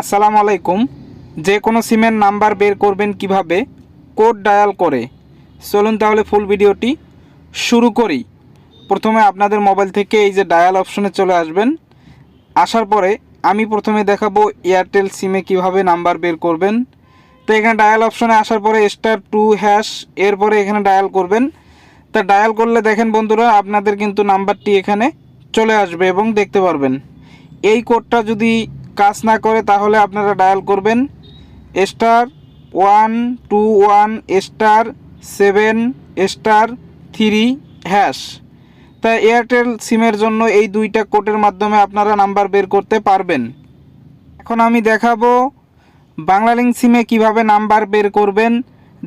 আসসালামু আলাইকুম। যে কোনো সিমের নাম্বার বের করবেন কীভাবে? কোড ডায়াল করে। চলুন তাহলে ফুল ভিডিওটি শুরু করি। প্রথমে আপনাদের মোবাইল থেকে এই যে ডায়াল অপশনে চলে আসবেন। আসার পরে আমি প্রথমে দেখাবো এয়ারটেল সিমে কীভাবে নাম্বার বের করবেন। তো এখানে ডায়াল অপশনে আসার পরে স্টার টু হ্যাশ, এরপরে এখানে ডায়াল করবেন। তা ডায়াল করলে দেখেন বন্ধুরা, আপনাদের কিন্তু নাম্বারটি এখানে চলে আসবে এবং দেখতে পারবেন। এই কোডটা যদি কাজ না করে তাহলে আপনারা ডায়াল করবেন। Star one two one, star seven, star three hash. তা এয়ারটেল সিমের জন্য এই দুইটা কোডের মাধ্যমে আপনারা নাম্বার বের করতে পারবেন। এখন আমি দেখাবো বাংলালিংক সিমে কীভাবে নাম্বার বের করবেন।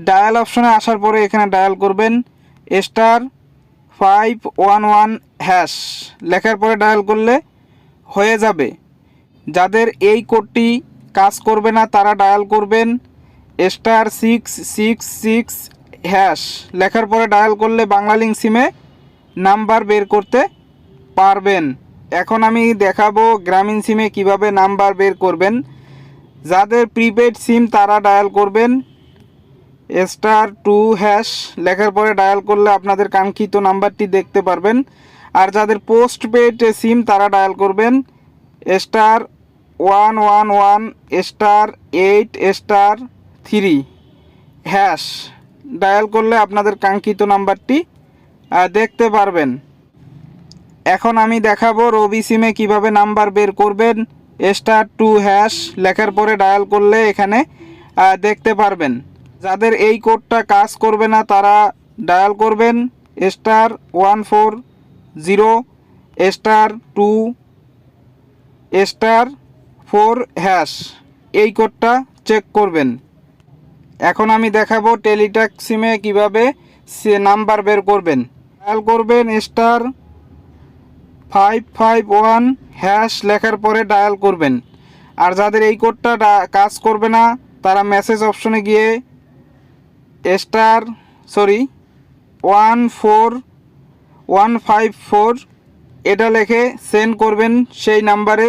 ডায়াল অপশনে আসার পরে এখানে ডায়াল করবেন, star five one one hash. লেখার পরে ডায়াল করলে হয়ে যাবে। যাদের এই কোডটি কাজ করবে না, তারা ডায়াল করবেন star six six six hash লেখার পরে ডায়াল করলে বাংলালিংক সিমে নাম্বার বের করতে পারবেন। এখন আমি দেখাবো গ্রামীণ সিমে কীভাবে নাম্বার বের করবেন। যাদের প্রিপেড সিম তারা ডায়াল করবেন স্টার টু হ্যাশ লেখার পরে ডায়াল করলে আপনাদের কাঙ্ক্ষিত নাম্বারটি দেখতে পারবেন। আর যাদের পোস্ট পেড সিম তারা ডায়াল করবেন star one one one star eight star three hash dial করলে আপনাদের কাঙ্ক্ষিত নাম্বারটি দেখতে পারবেন। এখন আমি দেখাবো রবি সিমে কীভাবে নাম্বার বের করবেন। স্টার টু হ্যাশ লেখার পরে ডায়াল করলে এখানে দেখতে পারবেন। যাদের এই কোডটা কাজ করবে না, তারা ডায়াল করবেন। Star one four zero star two star four hash. এই কোডটা চেক করবেন। এখন আমি দেখাবো টেলিটক সিমে কীভাবে সে নাম্বার বের করবেন। ডায়াল করবেন star five five one hash লেখার পরে ডায়াল করবেন। আর যাদের এই কোডটা কাজ করবে না, তারা মেসেজ অপশনে গিয়ে star, sorry, one four, one five four, এটা লেখে সেন্ড করবেন সেই নাম্বারে